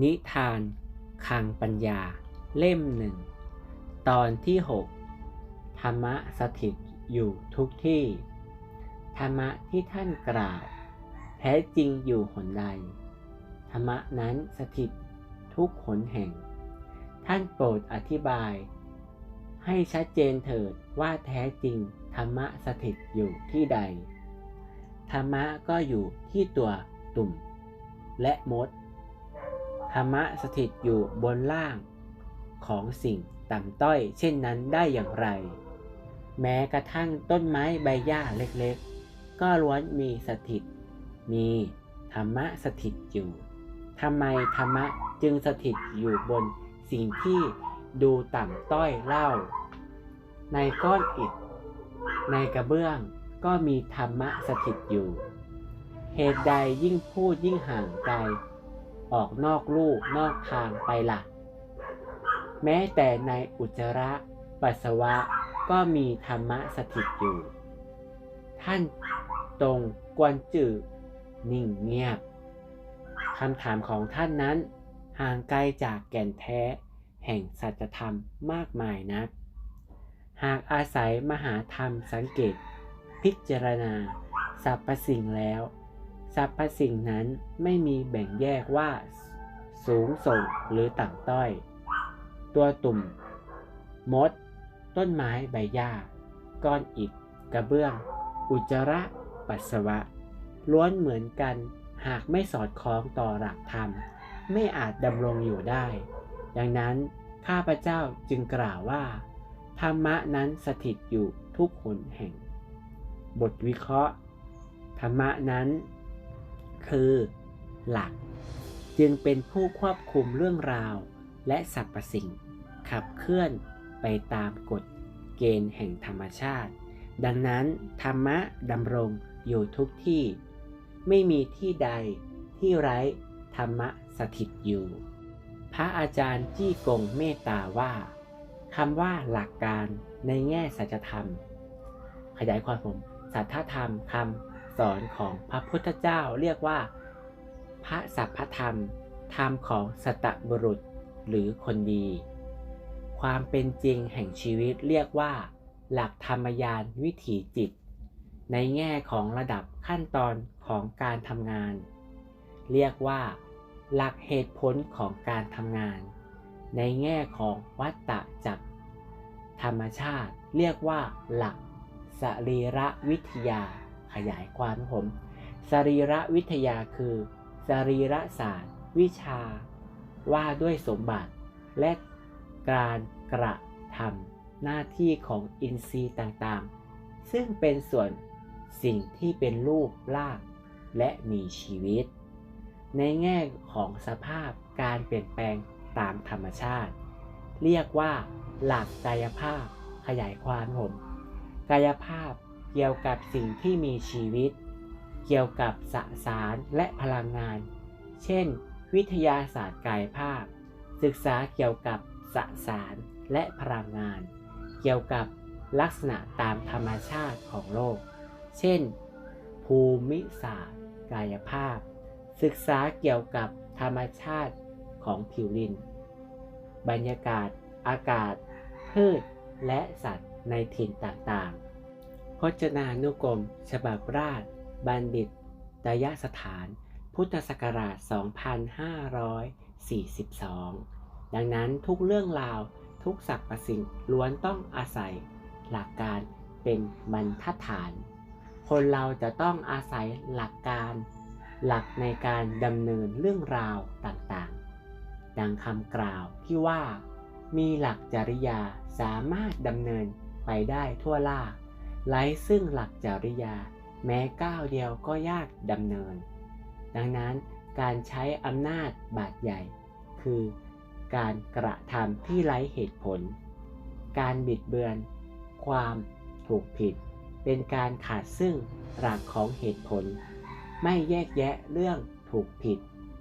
นิทานคังปัญญาเล่มหนึ่ง ตอนที่ 6 ธรรมะสถิตอยู่ทุกที่ ธรรมะที่ท่านกล่าวแท้จริงอยู่หนใด ธรรมะนั้นสถิตทุกหนแห่ง ท่านโปรดอธิบาย ให้ชัดเจนเถิดว่าแท้จริงธรรมะสถิตอยู่ที่ใด ธรรมะก็อยู่ที่ตัวตุ่ม และมด ธรรมะสถิตอยู่บนล่างของสิ่งต่ำต้อยเช่นนั้นได้อย่างไร แม้กระทั่งต้นไม้ใบหญ้าเล็กๆ ก็ล้วนมีสถิต มีธรรมะสถิตอยู่ทำไมธรรมะจึงสถิตอยู่บนสิ่งที่ดูต่ำต้อยเล่า ในก้อนอิฐ ในกระเบื้องก็มีธรรมะสถิตอยู่ เหตุใดยิ่งพูดยิ่งห่างไกล ออกนอกลู่นอกทางไปละ่ะ แม้แต่ในอุจจาระปัสสาวะก็มีธรรมะสถิตอยู่ ท่านตรงกวนจือนิ่งเงียบคำถามของท่านนั้น ห่างไกลจากแก่นแท้ แห่งสัจธรรมมากมายนัก หากอาศัยมหาธรรมสังเกต พิจารณาสรรพสิ่งแล้ว สรรพสิ่งนั้นไม่มีแบ่งแยกว่า สูงส่งหรือต่ำต้อย ตัวตุ่ม มด ต้นไม้ใบหญ้า ก้อนอิฐกระเบื้อง อุจจาระ ปัสสาวะ ล้วนเหมือนกันหากไม่สอดคล้องต่อหลักธรรม ไม่อาจดำรงอยู่ได้ ดังนั้นข้าพเจ้าจึงกล่าวว่า ธรรมะนั้นสถิตอยู่ทุกหนแห่ง บทวิเคราะห์ ธรรมะนั้น คือหลัก จึงเป็นผู้ควบคุมเรื่องราว และสรรพสิ่ง ขับเคลื่อนไปตามกฎเกณฑ์แห่งธรรมชาติ ดังนั้นธรรมะดำรงอยู่ทุกที่ ไม่มีที่ใดที่ไร้ธรรมะสถิตอยู่ พระอาจารย์จี้กงเมตตาว่าคำว่าหลักการในแง่สัจธรรม ขยายความผมสัทธธรรมคำ สอนของพระพุทธเจ้าเรียกว่า พระสัพพธรรม ธรรมของสตบุรุษหรือคนดี ความเป็นจริงแห่งชีวิตเรียกว่า หลักธรรมยานวิถีจิต ในแง่ของระดับขั้นตอนของการทำงาน เรียกว่า หลักเหตุผลของการทำงาน ในแง่ของวัตตะจักธรรมชาติเรียกว่า หลักสรีระวิทยา ขยายความผมสรีระวิทยาคือสรีระศาสตร์ วิชา ว่าด้วยสมบัติ และการกระทำหน้าที่ของอินทรีย์ต่างๆ ซึ่งเป็นส่วนสิ่งที่เป็นรูปร่างและมีชีวิต ในแง่ของสภาพการเปลี่ยนแปลงตามธรรมชาติ เรียกว่า หลักกายภาพขยายความผม กายภาพ เกี่ยวกับสิ่งที่มีชีวิต เกี่ยวกับสสารและพลังงาน เช่น วิทยาศาสตร์กายภาพ ศึกษาเกี่ยวกับสสารและพลังงาน เกี่ยวกับลักษณะตามธรรมชาติของโลก เช่น ภูมิศาสตร์ กายภาพ ศึกษาเกี่ยวกับธรรมชาติของผิวดิน บรรยากาศ อากาศ พืช และสัตว์ในถิ่นต่างๆ พจนานุกรม ฉบับราช บัณฑิตตยสถาน พุทธศักราช 2542 ดังนั้นทุกเรื่องราวทุกสรรพสิ่งล้วนต้องอาศัยหลักการเป็นบรรทัดฐาน คนเราจะต้องอาศัยหลักการ หลักในการดำเนินเรื่องราวต่างๆ ดังคำกล่าวที่ว่า มีหลักจริยาสามารถดำเนินไปได้ทั่วล่า ไร้ซึ่งหลักจริยา แม้ก้าวเดียวก็ยากดำเนิน ดังนั้นการใช้อำนาจบาดใหญ่ คือการกระทำที่ไร้เหตุผล การบิดเบือน ความถูกผิด เป็นการขาดซึ่งหลักของเหตุผล ไม่แยกแยะเรื่องถูกผิด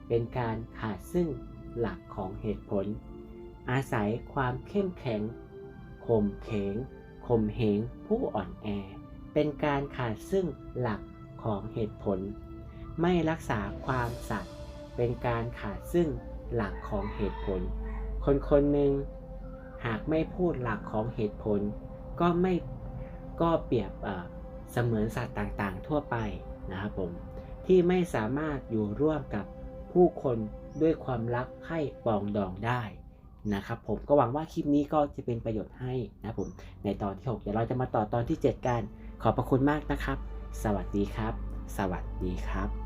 เป็นการขาดซึ่งหลักของเหตุผล อาศัยความเข้มแข็งข่มเขง ข่มเหงผู้อ่อนแอ เป็นการขาดซึ่งหลักของเหตุผล ไม่รักษาความสัตย์เป็นการขาดซึ่งหลักของเหตุผล คนคนหนึ่งหากไม่พูดหลักของเหตุผล ก็ไม่ก็เปรียบเสมือนสัตว์ต่างๆ ทั่วไปนะครับผมที่ไม่สามารถอยู่ร่วมกับผู้คนด้วยความรักใคร่ปองดองได้ นะครับผมก็หวังว่าคลิปนี้ก็จะเป็นประโยชน์ให้นะผมในตอนที่ 6 เดี๋ยวเราจะมาต่อตอนที่ 7 กัน ขอบพระคุณมากนะครับ สวัสดีครับ สวัสดีครับ